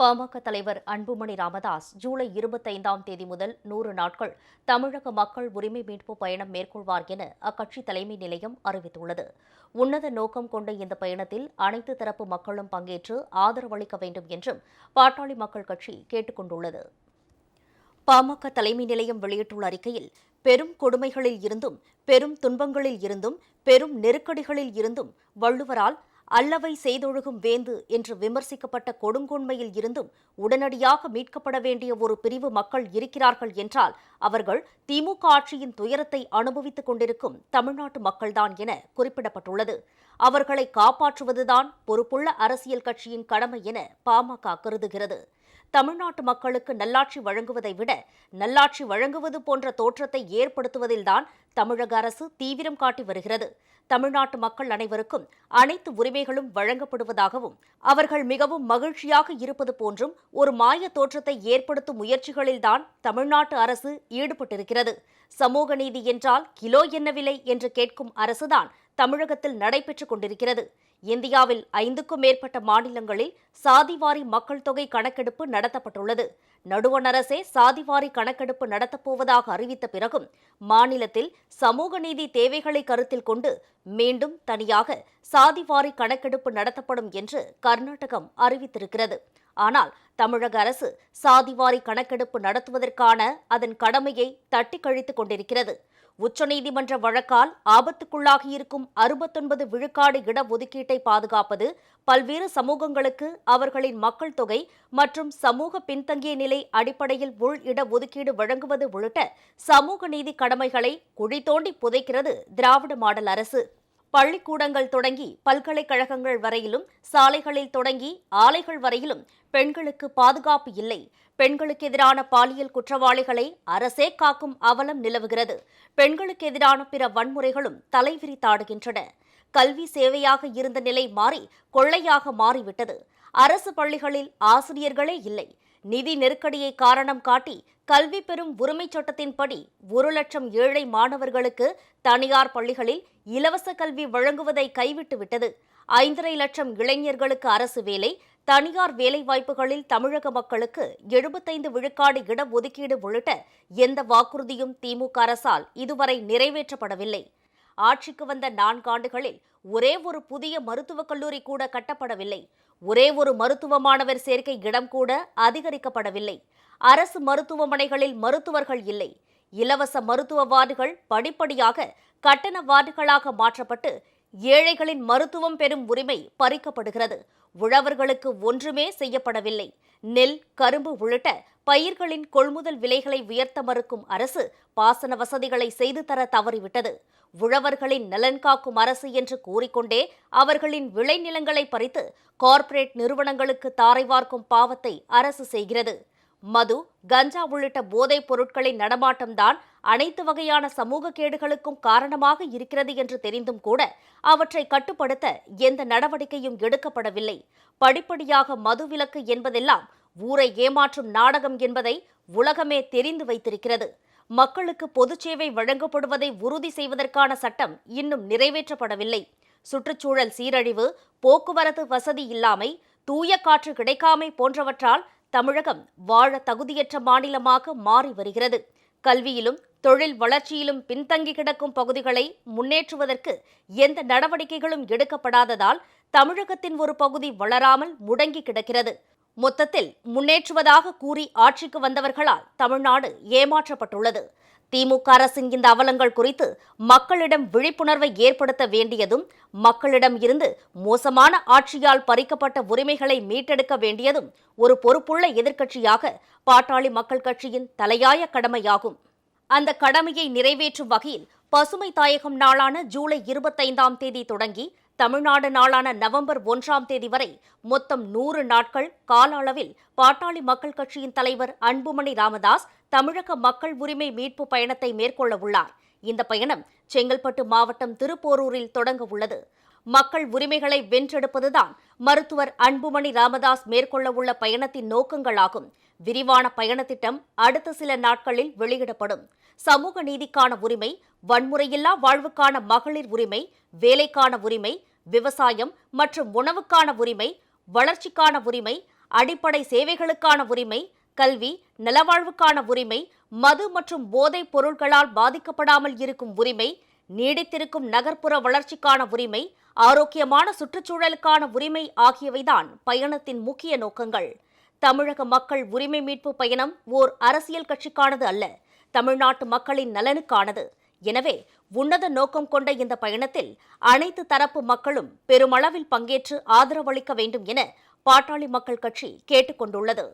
பாமக தலைவர் அன்புமணி ராமதாஸ் ஜூலை இருபத்தைந்தாம் தேதி முதல் நூறு நாட்கள் தமிழக மக்கள் உரிமை மீட்பு பயணம் மேற்கொள்வார் என அக்கட்சி தலைமை நிலையம் அறிவித்துள்ளது. உன்னத நோக்கம் கொண்ட இந்த பயணத்தில் அனைத்து தரப்பு மக்களும் பங்கேற்று ஆதரவளிக்க வேண்டும் என்றும் பாட்டாளி மக்கள் கட்சி கேட்டுக் கொண்டுள்ளது பாமக தலைமை நிலையம் வெளியிட்டுள்ள அறிக்கையில் பெரும் கொடுமைகளில் இருந்தும் பெரும் துன்பங்களில் இருந்தும் பெரும் நெருக்கடிகளில் இருந்தும் வள்ளுவரால் அல்லவை செய்தொழுகும் வேந்து என்று விமர்சிக்கப்பட்ட கொடுங்கோன்மையில் இருந்தும் உடனடியாக மீட்கப்பட வேண்டிய ஒரு பிரிவு மக்கள் இருக்கிறார்கள் என்றால் அவர்கள் திமுக ஆட்சியின் துயரத்தை அனுபவித்துக் கொண்டிருக்கும் தமிழ்நாட்டு மக்கள்தான் என குறிப்பிடப்பட்டுள்ளது. அவர்களை காப்பாற்றுவதுதான் பொறுப்புள்ள அரசியல் கட்சியின் கடமை என பாமக கருதுகிறது. தமிழ்நாட்டு மக்களுக்கு நல்லாட்சி வழங்குவதை விட நல்லாட்சி வழங்குவது போன்ற தோற்றத்தை ஏற்படுத்துவதில்தான் தமிழக அரசு தீவிரம் காட்டி வருகிறது. தமிழ்நாட்டு மக்கள் அனைவருக்கும் அனைத்து உரிமைகளும் வழங்கப்படுவதாகவும் அவர்கள் மிகவும் மகிழ்ச்சியாக இருப்பது போன்றும் ஒரு மாய தோற்றத்தை ஏற்படுத்தும் முயற்சிகளில்தான் தமிழ்நாட்டு அரசு ஈடுபட்டிருக்கிறது. சமூக நீதி என்றால் கிலோ என்ன விலை என்று கேட்கும் அரசுதான் தமிழகத்தில் நடைபெற்றுக் கொண்டிருக்கிறது. இந்தியாவில் ஐந்துக்கும் மேற்பட்ட மாநிலங்களில் சாதிவாரி மக்கள் தொகை கணக்கெடுப்பு நடத்தப்பட்டுள்ளது. நடுவண் அரசே சாதிவாரி கணக்கெடுப்பு நடத்தப்போவதாக அறிவித்த பிறகும் மாநிலத்தில் சமூக நீதி தேவைகளை கருத்தில் கொண்டு மீண்டும் தனியாக சாதிவாரி கணக்கெடுப்பு நடத்தப்படும் என்று கர்நாடகம் அறிவித்திருக்கிறது. ஆனால் தமிழக அரசு சாதிவாரி கணக்கெடுப்பு நடத்துவதற்கான அதன் கடமையை தட்டி கழித்துக் கொண்டிருக்கிறது. உச்சநீதிமன்ற வழக்கால் ஆபத்துக்குள்ளாகியிருக்கும் அறுபத்தொன்பது விழுக்காடு இடஒதுக்கீட்டை பாதுகாப்பது பல்வேறு சமூகங்களுக்கு அவர்களின் மக்கள் தொகை மற்றும் சமூக பின்தங்கிய நிலை அடிப்படையில் உள் இடஒதுக்கீடு வழங்குவது உள்ளிட்ட சமூக நீதி கடமைகளை குழி தோண்டி புதைக்கிறது திராவிட மாடல் அரசு. பள்ளிக்கூடங்கள் தொடங்கி பல்கலைக்கழகங்கள் வரையிலும் சாலைகளில் தொடங்கி ஆலைகள் வரையிலும் பெண்களுக்கு பாதுகாப்பு இல்லை. பெண்களுக்கு எதிரான பாலியல் குற்றவாளிகளை அரசே காக்கும் அவலம் நிலவுகிறது. பெண்களுக்கு எதிரான பிற வன்முறைகளும் தலைவிரித்தாடுகின்றன கல்வி சேவையாக இருந்த நிலை மாறி கொள்ளையாக மாறிவிட்டது. அரசு பள்ளிகளில் ஆசிரியர்களே இல்லை. நிதி நெருக்கடியை காரணம் காட்டி கல்வி பெறும் உரிமைச் சட்டத்தின்படி ஒரு லட்சம் ஏழை மாணவர்களுக்கு தனியார் பள்ளிகளில் இலவச கல்வி வழங்குவதை கைவிட்டுவிட்டது ஐந்தரை லட்சம் இளைஞர்களுக்கு அரசு வேலை தனியார் வேலைவாய்ப்புகளில் தமிழக மக்களுக்கு எழுபத்தைந்து விழுக்காடு இடஒதுக்கீடு உள்ளிட்ட எந்த வாக்குறுதியும் திமுக அரசால் இதுவரை நிறைவேற்றப்படவில்லை. ஆட்சிக்கு வந்த நான்காண்டுகளில் ஒரே ஒரு புதிய மருத்துவக் கல்லூரி கூட கட்டப்படவில்லை. ஒரே ஒரு மருத்துவ மாணவர் சேர்க்கை இடம் கூட அதிகரிக்கப்படவில்லை. அரசு மருத்துவமனைகளில் மருத்துவர்கள் இல்லை. இலவச மருத்துவ வார்டுகள் படிப்படியாக கட்டண வார்டுகளாக மாற்றப்பட்டு ஏழைகளின் மருத்துவம் பெறும் உரிமை பறிக்கப்படுகிறது. உழவர்களுக்கு ஒன்றுமே செய்யப்படவில்லை. நெல் கரும்பு உள்ளிட்ட பயிர்களின் கொள்முதல் விலைகளை உயர்த்த மறுக்கும் அரசு பாசன வசதிகளை செய்து தர தவறிவிட்டது. உழவர்களின் நலன் காக்கும் அரசு என்று கூறிக்கொண்டே அவர்களின் விளைநிலங்களை பறித்து கார்ப்பரேட் நிறுவனங்களுக்கு தாரை வார்க்கும் பாவத்தை அரசு செய்கிறது. மது கஞ்சா உள்ளிட்ட போதைப் பொருட்களின் நடமாட்டம்தான் அனைத்து வகையான சமூக கேடுகளுக்கும் காரணமாக இருக்கிறது என்று தெரிந்தும் கூட அவற்றை கட்டுப்படுத்த எந்த நடவடிக்கையும் எடுக்கப்படவில்லை. படிப்படியாக மது விலக்கு என்பதெல்லாம் ஊரை ஏமாற்றும் நாடகம் என்பதை உலகமே தெரிந்து வைத்திருக்கிறது. மக்களுக்கு பொது சேவை வழங்கப்படுவதை உறுதி செய்வதற்கான சட்டம் இன்னும் நிறைவேற்றப்படவில்லை. சுற்றுச்சூழல் சீரழிவு போக்குவரத்து வசதி இல்லாமை தூய காற்று கிடைக்காமை போன்றவற்றால் தமிழகம் வாழ தகுதியற்ற மாநிலமாக மாறி வருகிறது. கல்வியிலும் தொழில் வளர்ச்சியிலும் பின்தங்கி கிடக்கும் பகுதிகளை முன்னேற்றுவதற்கு எந்த நடவடிக்கைகளும் எடுக்கப்படாததால் தமிழகத்தின் ஒரு பகுதி வளராமல் முடங்கி கிடக்கிறது. மொத்தத்தில் முன்னேற்றுவதாக கூறி ஆட்சிக்கு வந்தவர்களால் தமிழ்நாடு ஏமாற்றப்பட்டுள்ளது. திமுக அரசின் இந்த அவலங்கள் குறித்து மக்களிடம் விழிப்புணர்வை ஏற்படுத்த வேண்டியதும் மக்களிடம் இருந்து மோசமான ஆட்சியால் பறிக்கப்பட்ட உரிமைகளை மீட்டெடுக்க வேண்டியதும் ஒரு பொறுப்புள்ள எதிர்க்கட்சியாக பாட்டாளி மக்கள் கட்சியின் தலையாய கடமையாகும். அந்த கடமையை நிறைவேற்றும் வகையில் பசுமை தாயகம் நாளான ஜூலை இருபத்தைந்தாம் தேதி தொடங்கி தமிழ்நாடு நாளான நவம்பர் ஒன்றாம் தேதி வரை மொத்தம் நூறு நாட்கள் கால அளவில் பாட்டாளி மக்கள் கட்சியின் தலைவர் அன்புமணி ராமதாஸ் தமிழக மக்கள் உரிமை மீட்பு பயணத்தை மேற்கொள்ள உள்ளார். இந்த பயணம் செங்கல்பட்டு மாவட்டம் திருப்போரூரில் தொடங்க உள்ளது. மக்கள் உரிமைகளை வென்றெடுப்பதுதான் மருத்துவர் அன்புமணி ராமதாஸ் மேற்கொள்ள உள்ள பயணத்தின் நோக்கங்களாகும். விரிவான பயண திட்டம் அடுத்த சில நாட்களில் வெளியிடப்படும். சமூக நீதிக்கான உரிமை வன்முறையில்லா வாழ்வுக்கான மகளிர் உரிமை வேலைக்கான உரிமை விவசாயம் மற்றும் உணவுக்கான உரிமை வளர்ச்சிக்கான உரிமை அடிப்படை சேவைகளுக்கான உரிமை கல்வி நலவாழ்வுக்கான உரிமை மது மற்றும் போதைப் பொருட்களால் பாதிக்கப்படாமல் இருக்கும் உரிமை நீடித்திருக்கும் நகர்ப்புற வளர்ச்சிக்கான உரிமை ஆரோக்கியமான சுற்றுச்சூழலுக்கான உரிமை ஆகியவைதான் பயணத்தின் முக்கிய நோக்கங்கள். தமிழக மக்கள் உரிமை மீட்பு பயணம் ஓர் அரசியல் கட்சிக்கானது அல்ல தமிழ்நாட்டு மக்களின் நலனுக்கானது. எனவே உன்னத நோக்கம் கொண்ட இந்த பயணத்தில் அனைத்து தரப்பு மக்களும் பெருமளவில் பங்கேற்று ஆதரவளிக்க வேண்டும் என பாட்டாளி மக்கள் கட்சி கேட்டுக்கொண்டுள்ளது.